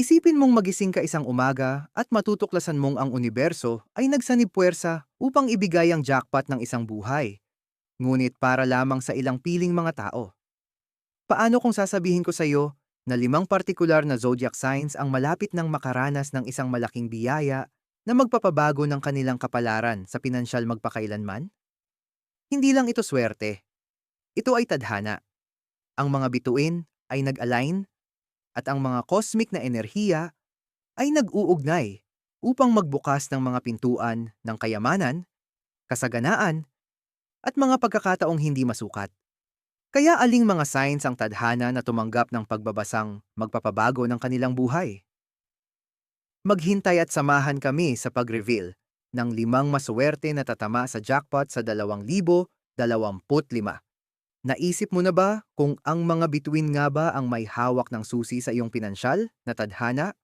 Isipin mong magising ka isang umaga at matutuklasan mong ang universo ay nagsanib puwersa upang ibigay ang jackpot ng isang buhay. Ngunit para lamang sa ilang piling mga tao. Paano kung sasabihin ko sa iyo na limang partikular na zodiac signs ang malapit ng makaranas ng isang malaking biyaya na magpapabago ng kanilang kapalaran sa pinansyal magpakailanman? Hindi lang ito swerte. Ito ay tadhana. Ang mga bituin ay nag-align at ang mga cosmic na enerhiya ay nag-uugnay upang magbukas ng mga pintuan ng kayamanan, kasaganaan, at mga pagkakataong hindi masukat. Kaya aling mga signs ang tadhana na tumanggap ng pagbabasang magpapabago ng kanilang buhay? Maghintay at samahan kami sa pag-reveal ng limang maswerte na tatama sa jackpot sa 2025. Naisip mo na ba kung ang mga bituin nga ba ang may hawak ng susi sa iyong pinansyal na tadhana?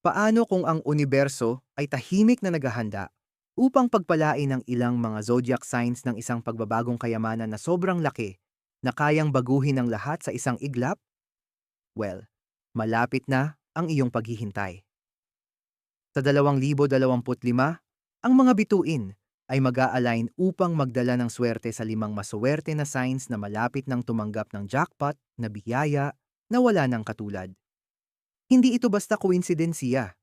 Paano kung ang universo ay tahimik na naghahanda upang pagpalain ang ilang mga zodiac signs ng isang pagbabagong kayamanan na sobrang laki na kayang baguhin ang lahat sa isang iglap? Well, malapit na ang iyong paghihintay. Sa 2025, ang mga bituin ay mag align upang magdala ng swerte sa limang maswerte na signs na malapit ng tumanggap ng jackpot na biyaya na wala ng katulad. Hindi ito basta koinsidensiya.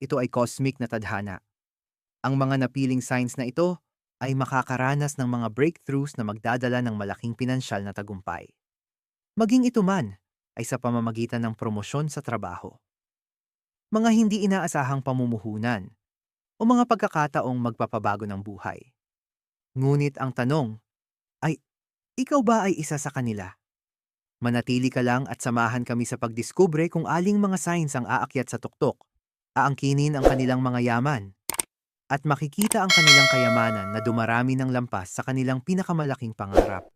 Ito ay cosmic na tadhana. Ang mga napiling signs na ito ay makakaranas ng mga breakthroughs na magdadala ng malaking pinansyal na tagumpay. Maging ito man ay sa pamamagitan ng promosyon sa trabaho. Mga hindi inaasahang pamumuhunan o mga pagkakataong magpapabago ng buhay. Ngunit ang tanong ay, ikaw ba ay isa sa kanila? Manatili ka lang at samahan kami sa pagdiskubre kung aling mga signs ang aakyat sa tuktok, aangkinin ang kanilang mga yaman, at makikita ang kanilang kayamanan na dumarami ng lampas sa kanilang pinakamalaking pangarap.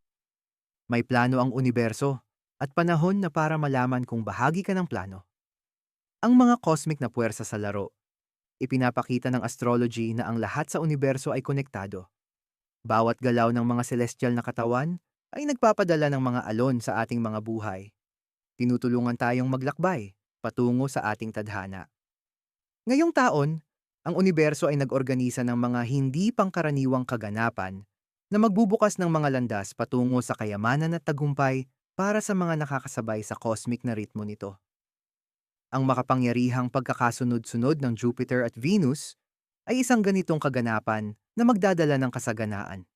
May plano ang universo at panahon na para malaman kung bahagi ka ng plano. Ang mga cosmic na puwersa sa laro ipinapakita ng astrology na ang lahat sa universo ay konektado. Bawat galaw ng mga celestial na katawan ay nagpapadala ng mga alon sa ating mga buhay. Tinutulungan tayong maglakbay patungo sa ating tadhana. Ngayong taon, ang universo ay nag-organisa ng mga hindi pangkaraniwang kaganapan na magbubukas ng mga landas patungo sa kayamanan at tagumpay para sa mga nakakasabay sa cosmic na ritmo nito ang makapangyarihang pagkakasunod-sunod ng Jupiter at Venus ay isang ganitong kaganapan na magdadala ng kasaganaan.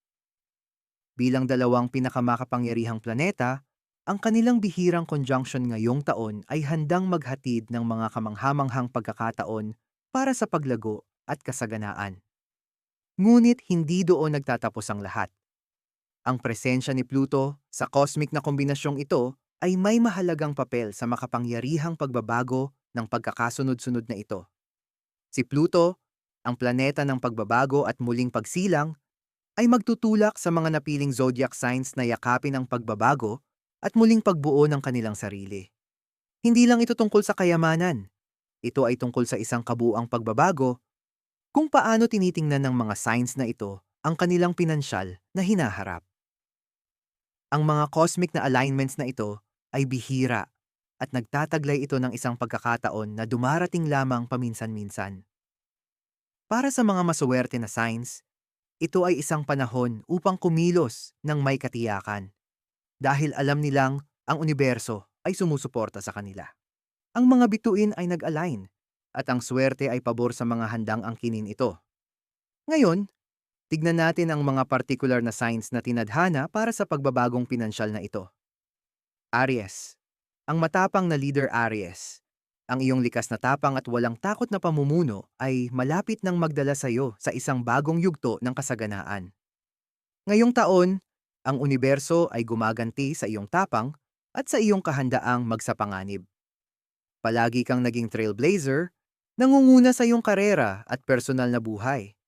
Bilang dalawang pinakamakapangyarihang planeta, ang kanilang bihirang conjunction ngayong taon ay handang maghatid ng mga kamanghamanghang pagkakataon para sa paglago at kasaganaan. Ngunit hindi doon nagtatapos ang lahat. Ang presensya ni Pluto sa cosmic na kombinasyong ito ay may mahalagang papel sa makapangyarihang pagbabago ng pagkakasunod-sunod na ito. Si Pluto, ang planeta ng pagbabago at muling pagsilang, ay magtutulak sa mga napiling zodiac signs na yakapin ang pagbabago at muling pagbuo ng kanilang sarili. Hindi lang ito tungkol sa kayamanan. Ito ay tungkol sa isang kabuang pagbabago kung paano tinitingnan ng mga signs na ito ang kanilang pinansyal na hinaharap. Ang mga cosmic na alignments na ito ay bihira at nagtataglay ito ng isang pagkakataon na dumarating lamang paminsan-minsan. Para sa mga masuwerte na signs, ito ay isang panahon upang kumilos ng may katiyakan dahil alam nilang ang universo ay sumusuporta sa kanila. Ang mga bituin ay nag-align at ang swerte ay pabor sa mga handang angkinin ito. Ngayon, tignan natin ang mga particular na signs na tinadhana para sa pagbabagong pinansyal na ito. Aries. Ang matapang na leader Aries. Ang iyong likas na tapang at walang takot na pamumuno ay malapit nang magdala sa iyo sa isang bagong yugto ng kasaganaan. Ngayong taon, ang universo ay gumaganti sa iyong tapang at sa iyong kahandaang magsapanganib. Palagi kang naging trailblazer, nangunguna sa iyong karera at personal na buhay.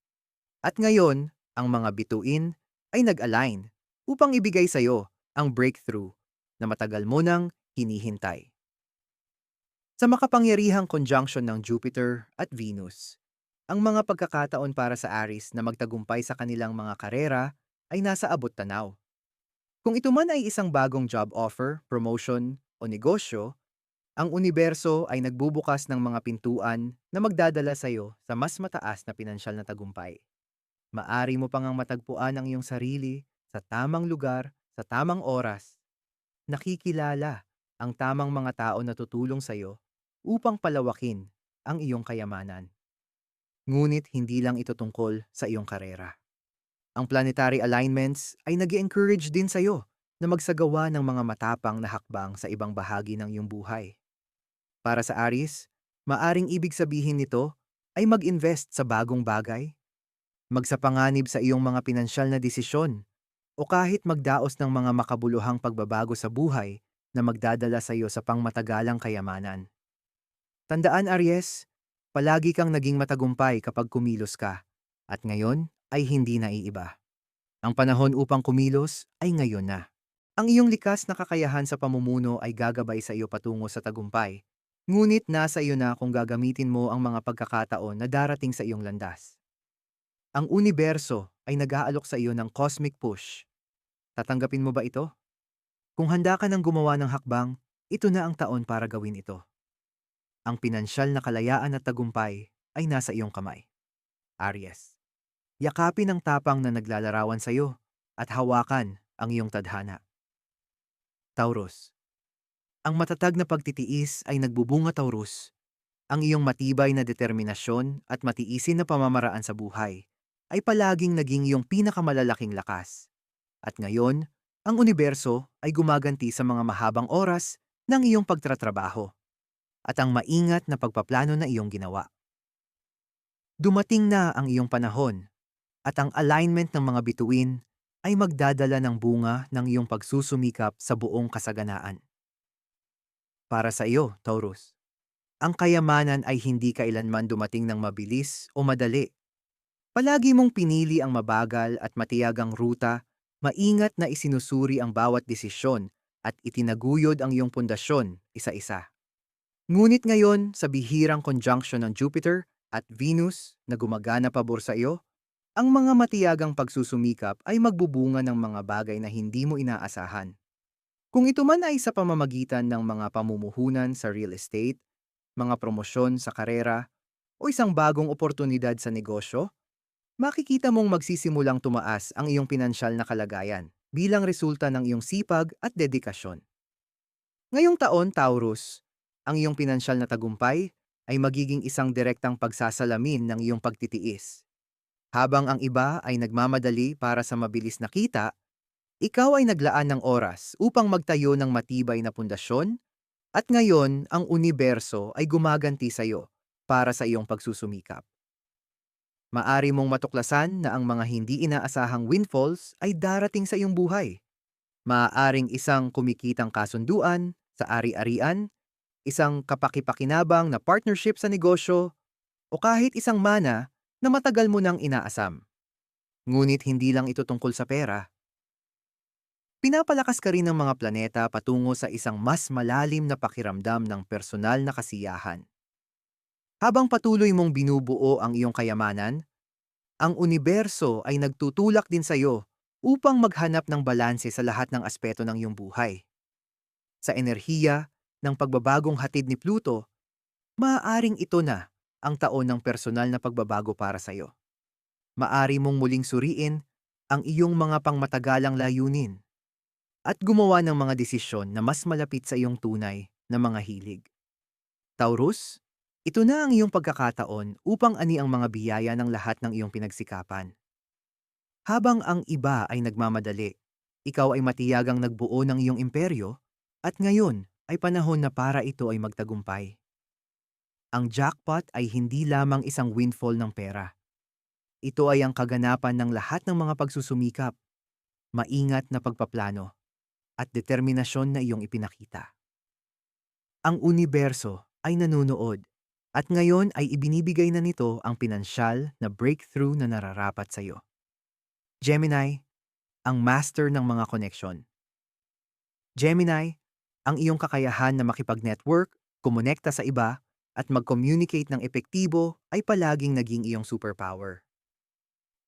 At ngayon, ang mga bituin ay nag-align upang ibigay sa iyo ang breakthrough na matagal mo nang hinihintay. Sa makapangyarihang conjunction ng Jupiter at Venus, ang mga pagkakataon para sa Aries na magtagumpay sa kanilang mga karera ay nasa abot tanaw. Kung ito man ay isang bagong job offer, promotion, o negosyo, Ang universo ay nagbubukas ng mga pintuan na magdadala sa iyo sa mas mataas na pinansyal na tagumpay. Maari mo pang ang matagpuan ang iyong sarili sa tamang lugar, sa tamang oras. Nakikilala ang tamang mga tao na tutulong sa iyo upang palawakin ang iyong kayamanan. Ngunit hindi lang ito tungkol sa iyong karera. Ang planetary alignments ay nag encourage din sa iyo na magsagawa ng mga matapang na hakbang sa ibang bahagi ng iyong buhay. Para sa Aries, maaring ibig sabihin nito ay mag-invest sa bagong bagay, magsapanganib sa iyong mga pinansyal na desisyon, o kahit magdaos ng mga makabuluhang pagbabago sa buhay na magdadala sa iyo sa pangmatagalang kayamanan. Tandaan Aries, palagi kang naging matagumpay kapag kumilos ka, at ngayon ay hindi naiiba. Ang panahon upang kumilos ay ngayon na. Ang iyong likas na kakayahan sa pamumuno ay gagabay sa iyo patungo sa tagumpay, ngunit nasa iyo na kung gagamitin mo ang mga pagkakataon na darating sa iyong landas. Ang universo ay nag-aalok sa iyo ng cosmic push. Tatanggapin mo ba ito? Kung handa ka ng gumawa ng hakbang, ito na ang taon para gawin ito. Ang pinansyal na kalayaan at tagumpay ay nasa iyong kamay. Aries. Yakapin ang tapang na naglalarawan sa iyo at hawakan ang iyong tadhana. Taurus. Ang matatag na pagtitiis ay nagbubunga Taurus. Ang iyong matibay na determinasyon at matiisin na pamamaraan sa buhay ay palaging naging iyong pinakamalalaking lakas. At ngayon, ang universo ay gumaganti sa mga mahabang oras ng iyong pagtratrabaho at ang maingat na pagpaplano na iyong ginawa. Dumating na ang iyong panahon at ang alignment ng mga bituin ay magdadala ng bunga ng iyong pagsusumikap sa buong kasaganaan. Para sa iyo, Taurus, ang kayamanan ay hindi kailanman dumating ng mabilis o madali. Palagi mong pinili ang mabagal at matiyagang ruta, maingat na isinusuri ang bawat desisyon at itinaguyod ang iyong pundasyon isa-isa. Ngunit ngayon, sa bihirang conjunction ng Jupiter at Venus na gumagana pabor sa iyo, ang mga matiyagang pagsusumikap ay magbubunga ng mga bagay na hindi mo inaasahan. Kung ito man ay sa pamamagitan ng mga pamumuhunan sa real estate, mga promosyon sa karera, o isang bagong oportunidad sa negosyo, makikita mong magsisimulang tumaas ang iyong pinansyal na kalagayan bilang resulta ng iyong sipag at dedikasyon. Ngayong taon, Taurus, ang iyong pinansyal na tagumpay ay magiging isang direktang pagsasalamin ng iyong pagtitiis. Habang ang iba ay nagmamadali para sa mabilis na kita, ikaw ay naglaan ng oras upang magtayo ng matibay na pundasyon at ngayon ang universo ay gumaganti sa iyo para sa iyong pagsusumikap. Maari mong matuklasan na ang mga hindi inaasahang windfalls ay darating sa iyong buhay. Maaaring isang kumikitang kasunduan sa ari-arian, isang kapakipakinabang na partnership sa negosyo, o kahit isang mana na matagal mo nang inaasam. Ngunit hindi lang ito tungkol sa pera. Pinapalakas ka rin ng mga planeta patungo sa isang mas malalim na pakiramdam ng personal na kasiyahan. Habang patuloy mong binubuo ang iyong kayamanan, ang universo ay nagtutulak din sa iyo upang maghanap ng balanse sa lahat ng aspeto ng iyong buhay. Sa enerhiya ng pagbabagong hatid ni Pluto, maaaring ito na ang taon ng personal na pagbabago para sa iyo. Maari mong muling suriin ang iyong mga pangmatagalang layunin at gumawa ng mga desisyon na mas malapit sa iyong tunay na mga hilig. Taurus, ito na ang iyong pagkakataon upang ani ang mga biyaya ng lahat ng iyong pinagsikapan. Habang ang iba ay nagmamadali, ikaw ay matiyagang nagbuo ng iyong imperyo at ngayon ay panahon na para ito ay magtagumpay. Ang jackpot ay hindi lamang isang windfall ng pera. Ito ay ang kaganapan ng lahat ng mga pagsusumikap, maingat na pagpaplano, at determinasyon na iyong ipinakita. Ang universo ay nanunood at ngayon ay ibinibigay na nito ang pinansyal na breakthrough na nararapat sa iyo. Gemini, ang master ng mga koneksyon. Gemini, ang iyong kakayahan na makipag-network, kumonekta sa iba, at mag-communicate ng epektibo ay palaging naging iyong superpower.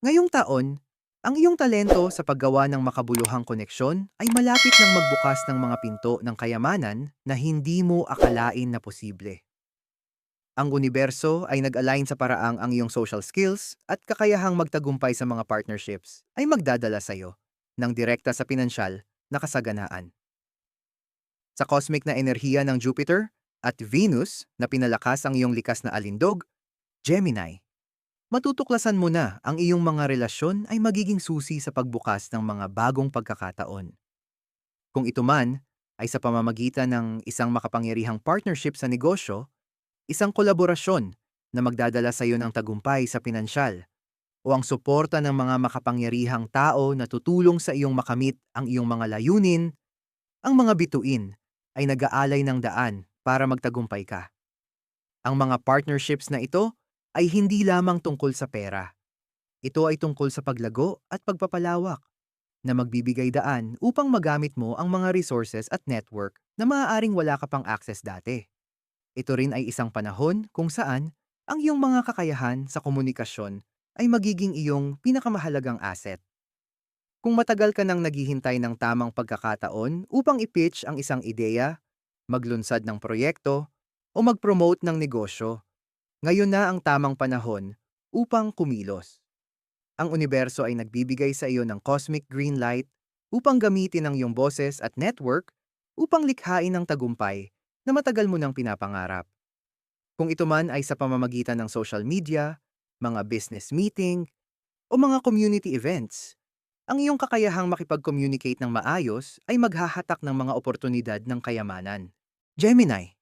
Ngayong taon, Ang iyong talento sa paggawa ng makabuluhang koneksyon ay malapit ng magbukas ng mga pinto ng kayamanan na hindi mo akalain na posible. Ang universo ay nag-align sa paraang ang iyong social skills at kakayahang magtagumpay sa mga partnerships ay magdadala sa iyo ng direkta sa pinansyal na kasaganaan. Sa cosmic na enerhiya ng Jupiter at Venus na pinalakas ang iyong likas na alindog, Gemini, matutuklasan mo na ang iyong mga relasyon ay magiging susi sa pagbukas ng mga bagong pagkakataon. Kung ito man ay sa pamamagitan ng isang makapangyarihang partnership sa negosyo, isang kolaborasyon na magdadala sa iyo ng tagumpay sa pinansyal, o ang suporta ng mga makapangyarihang tao na tutulong sa iyong makamit ang iyong mga layunin, ang mga bituin ay nag-aalay ng daan para magtagumpay ka. Ang mga partnerships na ito ay hindi lamang tungkol sa pera. Ito ay tungkol sa paglago at pagpapalawak na magbibigay daan upang magamit mo ang mga resources at network na maaaring wala ka pang access dati. Ito rin ay isang panahon kung saan ang iyong mga kakayahan sa komunikasyon ay magiging iyong pinakamahalagang asset. Kung matagal ka nang naghihintay ng tamang pagkakataon upang i-pitch ang isang ideya, maglunsad ng proyekto, o mag-promote ng negosyo, ngayon na ang tamang panahon upang kumilos. Ang universo ay nagbibigay sa iyo ng cosmic green light upang gamitin ang iyong boses at network upang likhain ang tagumpay na matagal mo nang pinapangarap. Kung ito man ay sa pamamagitan ng social media, mga business meeting, o mga community events, ang iyong kakayahang makipag-communicate ng maayos ay maghahatak ng mga oportunidad ng kayamanan. Gemini,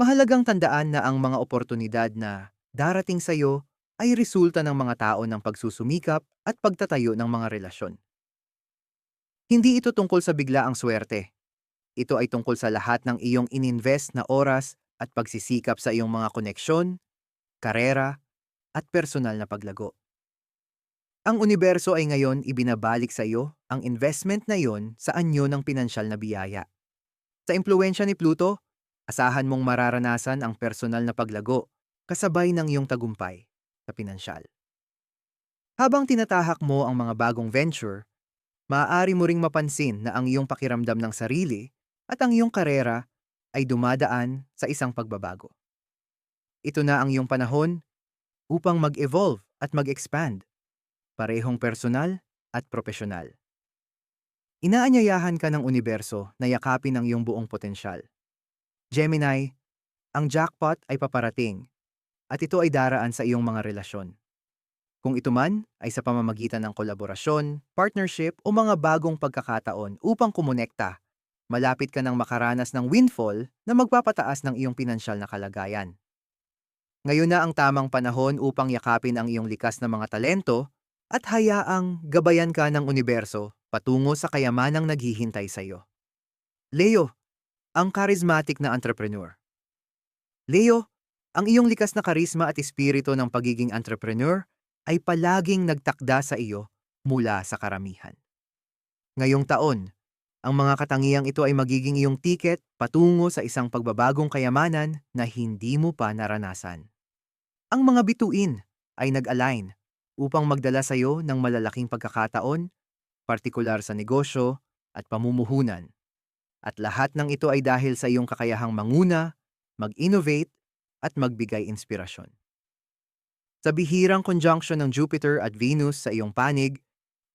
Mahalagang tandaan na ang mga oportunidad na darating sa iyo ay resulta ng mga tao ng pagsusumikap at pagtatayo ng mga relasyon. Hindi ito tungkol sa biglaang swerte. Ito ay tungkol sa lahat ng iyong ininvest na oras at pagsisikap sa iyong mga koneksyon, karera, at personal na paglago. Ang universo ay ngayon ibinabalik sa iyo ang investment na iyon sa anyo ng pinansyal na biyaya. Sa impluensya ni Pluto, Asahan mong mararanasan ang personal na paglago kasabay ng iyong tagumpay sa pinansyal. Habang tinatahak mo ang mga bagong venture, maaari mo ring mapansin na ang iyong pakiramdam ng sarili at ang iyong karera ay dumadaan sa isang pagbabago. Ito na ang iyong panahon upang mag-evolve at mag-expand, parehong personal at profesional. Inaanyayahan ka ng universo na yakapin ang iyong buong potensyal. Gemini, ang jackpot ay paparating at ito ay daraan sa iyong mga relasyon. Kung ito man ay sa pamamagitan ng kolaborasyon, partnership o mga bagong pagkakataon upang kumonekta, malapit ka nang makaranas ng windfall na magpapataas ng iyong pinansyal na kalagayan. Ngayon na ang tamang panahon upang yakapin ang iyong likas na mga talento at hayaang gabayan ka ng universo patungo sa kayamanang naghihintay sa iyo. Leo, ang charismatic na entrepreneur. Leo, ang iyong likas na karisma at espiritu ng pagiging entrepreneur ay palaging nagtakda sa iyo mula sa karamihan. Ngayong taon, ang mga katangiang ito ay magiging iyong tiket patungo sa isang pagbabagong kayamanan na hindi mo pa naranasan. Ang mga bituin ay nag-align upang magdala sa iyo ng malalaking pagkakataon, partikular sa negosyo at pamumuhunan. At lahat ng ito ay dahil sa iyong kakayahang manguna, mag-innovate, at magbigay inspirasyon. Sa bihirang conjunction ng Jupiter at Venus sa iyong panig,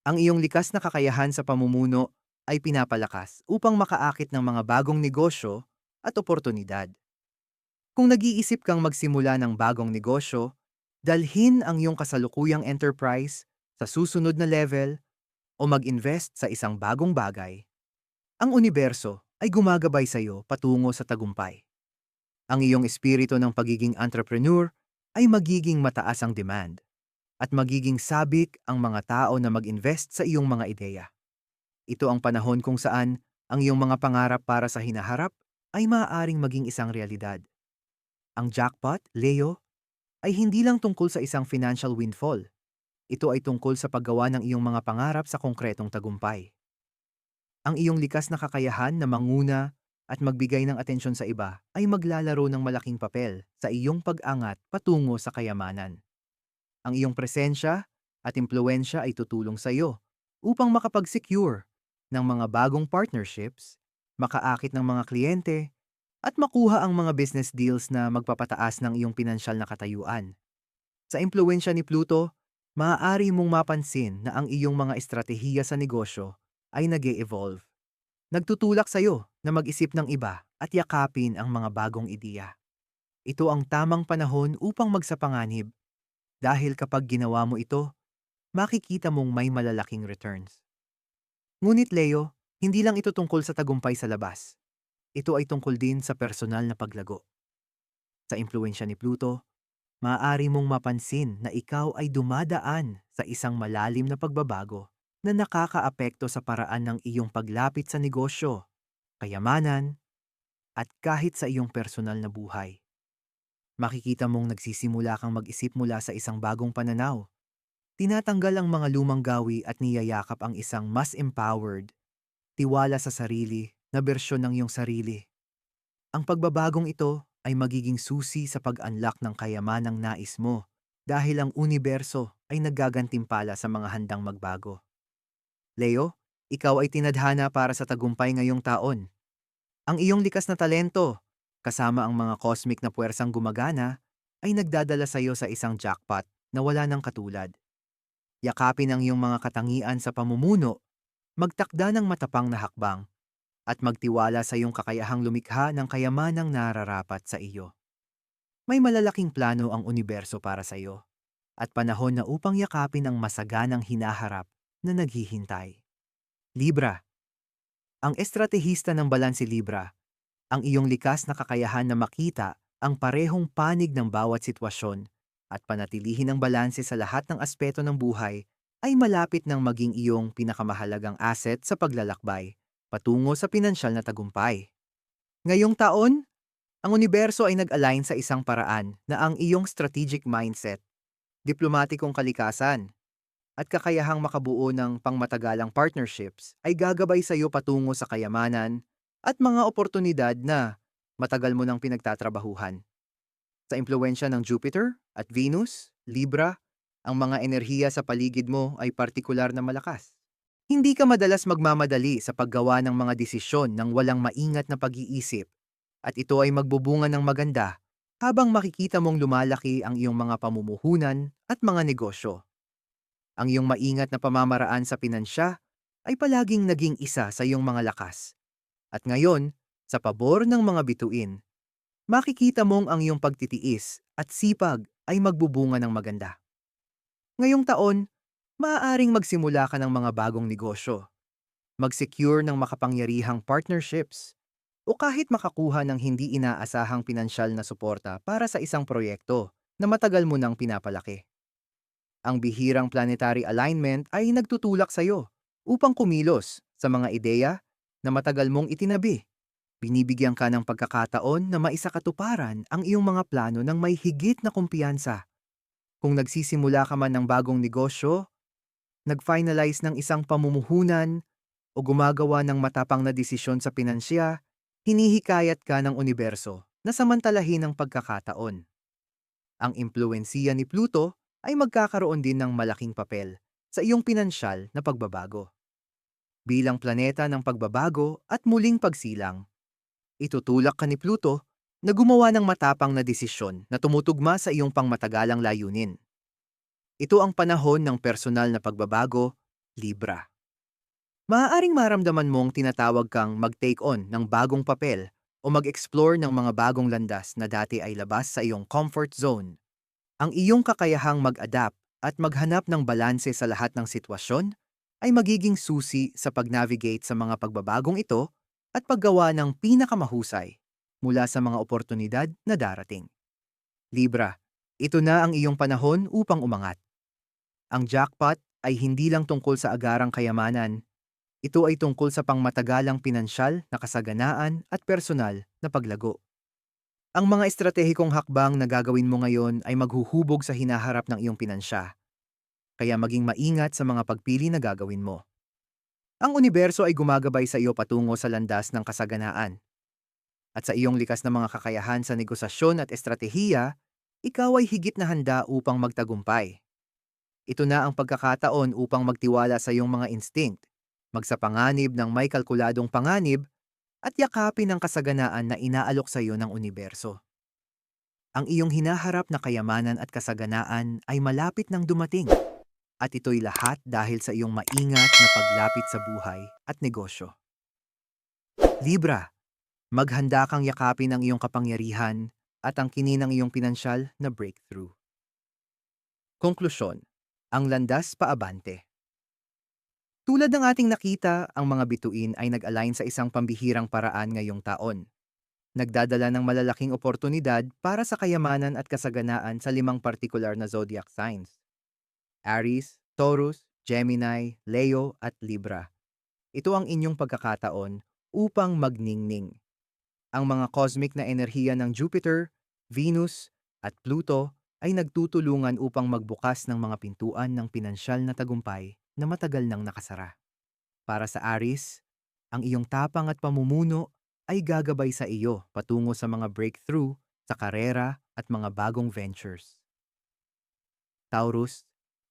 ang iyong likas na kakayahan sa pamumuno ay pinapalakas upang makaakit ng mga bagong negosyo at oportunidad. Kung nag-iisip kang magsimula ng bagong negosyo, dalhin ang iyong kasalukuyang enterprise sa susunod na level o mag-invest sa isang bagong bagay ang universo ay gumagabay sa iyo patungo sa tagumpay. Ang iyong espiritu ng pagiging entrepreneur ay magiging mataas ang demand at magiging sabik ang mga tao na mag-invest sa iyong mga ideya. Ito ang panahon kung saan ang iyong mga pangarap para sa hinaharap ay maaaring maging isang realidad. Ang jackpot, Leo, ay hindi lang tungkol sa isang financial windfall. Ito ay tungkol sa paggawa ng iyong mga pangarap sa konkretong tagumpay. Ang iyong likas na kakayahan na manguna at magbigay ng atensyon sa iba ay maglalaro ng malaking papel sa iyong pag-angat patungo sa kayamanan. Ang iyong presensya at impluensya ay tutulong sa iyo upang makapag-secure ng mga bagong partnerships, makaakit ng mga kliyente, at makuha ang mga business deals na magpapataas ng iyong pinansyal na katayuan. Sa impluensya ni Pluto, maaari mong mapansin na ang iyong mga estratehiya sa negosyo ay nag evolve Nagtutulak sa iyo na mag-isip ng iba at yakapin ang mga bagong ideya. Ito ang tamang panahon upang magsapanganib dahil kapag ginawa mo ito, makikita mong may malalaking returns. Ngunit Leo, hindi lang ito tungkol sa tagumpay sa labas. Ito ay tungkol din sa personal na paglago. Sa impluensya ni Pluto, maaari mong mapansin na ikaw ay dumadaan sa isang malalim na pagbabago na nakakaapekto sa paraan ng iyong paglapit sa negosyo, kayamanan, at kahit sa iyong personal na buhay. Makikita mong nagsisimula kang mag-isip mula sa isang bagong pananaw. Tinatanggal ang mga lumang gawi at niyayakap ang isang mas empowered, tiwala sa sarili na bersyon ng iyong sarili. Ang pagbabagong ito ay magiging susi sa pag-unlock ng kayamanang nais mo dahil ang universo ay nagagantimpala sa mga handang magbago. Leo, ikaw ay tinadhana para sa tagumpay ngayong taon. Ang iyong likas na talento, kasama ang mga cosmic na puwersang gumagana, ay nagdadala sa iyo sa isang jackpot na wala ng katulad. Yakapin ang iyong mga katangian sa pamumuno, magtakda ng matapang na hakbang, at magtiwala sa iyong kakayahang lumikha ng kayamanang nararapat sa iyo. May malalaking plano ang universo para sa iyo at panahon na upang yakapin ang masaganang hinaharap na naghihintay. Libra Ang estratehista ng balanse Libra, ang iyong likas na kakayahan na makita ang parehong panig ng bawat sitwasyon at panatilihin ang balanse sa lahat ng aspeto ng buhay ay malapit ng maging iyong pinakamahalagang asset sa paglalakbay patungo sa pinansyal na tagumpay. Ngayong taon, ang universo ay nag-align sa isang paraan na ang iyong strategic mindset, diplomatikong kalikasan, at kakayahang makabuo ng pangmatagalang partnerships ay gagabay sa iyo patungo sa kayamanan at mga oportunidad na matagal mo nang pinagtatrabahuhan. Sa impluensya ng Jupiter at Venus, Libra, ang mga enerhiya sa paligid mo ay partikular na malakas. Hindi ka madalas magmamadali sa paggawa ng mga desisyon ng walang maingat na pag-iisip at ito ay magbubunga ng maganda habang makikita mong lumalaki ang iyong mga pamumuhunan at mga negosyo. Ang iyong maingat na pamamaraan sa pinansya ay palaging naging isa sa iyong mga lakas. At ngayon, sa pabor ng mga bituin, makikita mong ang iyong pagtitiis at sipag ay magbubunga ng maganda. Ngayong taon, maaaring magsimula ka ng mga bagong negosyo, mag-secure ng makapangyarihang partnerships, o kahit makakuha ng hindi inaasahang pinansyal na suporta para sa isang proyekto na matagal mo nang pinapalaki. Ang bihirang planetary alignment ay nagtutulak sa iyo upang kumilos sa mga ideya na matagal mong itinabi. Binibigyan ka ng pagkakataon na maisakatuparan ang iyong mga plano ng may higit na kumpiyansa. Kung nagsisimula ka man ng bagong negosyo nag-finalize ng isang pamumuhunan o gumagawa ng matapang na desisyon sa pinansya, hinihikayat ka ng universo na samantalahin ang pagkakataon. Ang impluensiya ni Pluto ay magkakaroon din ng malaking papel sa iyong pinansyal na pagbabago. Bilang planeta ng pagbabago at muling pagsilang, itutulak ka ni Pluto na gumawa ng matapang na desisyon na tumutugma sa iyong pangmatagalang layunin. Ito ang panahon ng personal na pagbabago, Libra. Maaaring maramdaman mong tinatawag kang mag-take on ng bagong papel o mag-explore ng mga bagong landas na dati ay labas sa iyong comfort zone. Ang iyong kakayahang mag-adapt at maghanap ng balanse sa lahat ng sitwasyon ay magiging susi sa pag-navigate sa mga pagbabagong ito at paggawa ng pinakamahusay mula sa mga oportunidad na darating. Libra, ito na ang iyong panahon upang umangat. Ang jackpot ay hindi lang tungkol sa agarang kayamanan. Ito ay tungkol sa pangmatagalang pinansyal na kasaganaan at personal na paglago. Ang mga estratehikong hakbang na gagawin mo ngayon ay maghuhubog sa hinaharap ng iyong pinansya. Kaya maging maingat sa mga pagpili na gagawin mo. Ang universo ay gumagabay sa iyo patungo sa landas ng kasaganaan. At sa iyong likas na mga kakayahan sa negosasyon at estratehiya, ikaw ay higit na handa upang magtagumpay. Ito na ang pagkakataon upang magtiwala sa iyong mga instinct, magsapanganib ng may kalkuladong panganib, at yakapin ang kasaganaan na inaalok sa iyo ng universo. Ang iyong hinaharap na kayamanan at kasaganaan ay malapit nang dumating. At ito'y lahat dahil sa iyong maingat na paglapit sa buhay at negosyo. Libra, maghanda kang yakapin ang iyong kapangyarihan at ang kininang iyong pinansyal na breakthrough. Konklusyon, ang landas paabante. Tulad ng ating nakita, ang mga bituin ay nag-align sa isang pambihirang paraan ngayong taon. Nagdadala ng malalaking oportunidad para sa kayamanan at kasaganaan sa limang partikular na zodiac signs. Aries, Taurus, Gemini, Leo at Libra. Ito ang inyong pagkakataon upang magningning. Ang mga cosmic na enerhiya ng Jupiter, Venus at Pluto ay nagtutulungan upang magbukas ng mga pintuan ng pinansyal na tagumpay na matagal nang nakasara. Para sa Aries, ang iyong tapang at pamumuno ay gagabay sa iyo patungo sa mga breakthrough sa karera at mga bagong ventures. Taurus,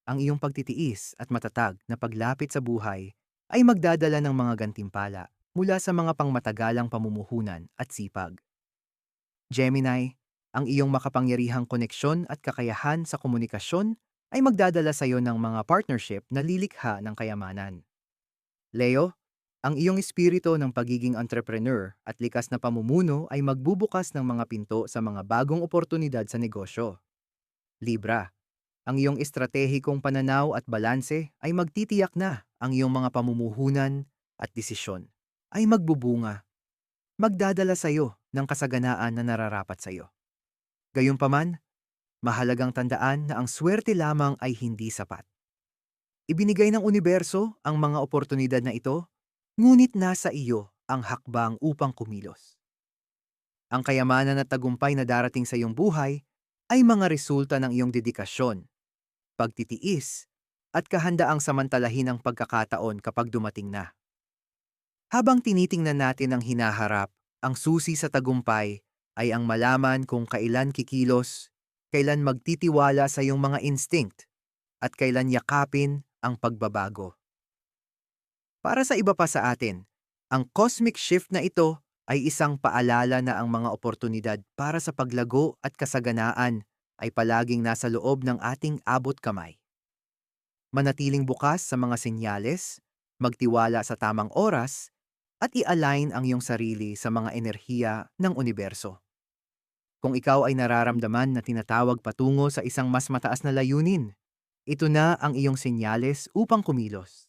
ang iyong pagtitiis at matatag na paglapit sa buhay ay magdadala ng mga gantimpala mula sa mga pangmatagalang pamumuhunan at sipag. Gemini, ang iyong makapangyarihang koneksyon at kakayahan sa komunikasyon ay magdadala sa iyo ng mga partnership na lilikha ng kayamanan. Leo, ang iyong espiritu ng pagiging entrepreneur at likas na pamumuno ay magbubukas ng mga pinto sa mga bagong oportunidad sa negosyo. Libra, ang iyong estratehikong pananaw at balanse ay magtitiyak na ang iyong mga pamumuhunan at desisyon ay magbubunga. Magdadala sa iyo ng kasaganaan na nararapat sa iyo. Gayunpaman, Mahalagang tandaan na ang swerte lamang ay hindi sapat. Ibinigay ng universo ang mga oportunidad na ito, ngunit nasa iyo ang hakbang upang kumilos. Ang kayamanan at tagumpay na darating sa iyong buhay ay mga resulta ng iyong dedikasyon, pagtitiis, at kahandaang samantalahin ang pagkakataon kapag dumating na. Habang tinitingnan natin ang hinaharap, ang susi sa tagumpay ay ang malaman kung kailan kikilos kailan magtitiwala sa iyong mga instinct, at kailan yakapin ang pagbabago. Para sa iba pa sa atin, ang cosmic shift na ito ay isang paalala na ang mga oportunidad para sa paglago at kasaganaan ay palaging nasa loob ng ating abot kamay. Manatiling bukas sa mga senyales, magtiwala sa tamang oras, at i-align ang iyong sarili sa mga enerhiya ng universo. Kung ikaw ay nararamdaman na tinatawag patungo sa isang mas mataas na layunin, ito na ang iyong senyales upang kumilos.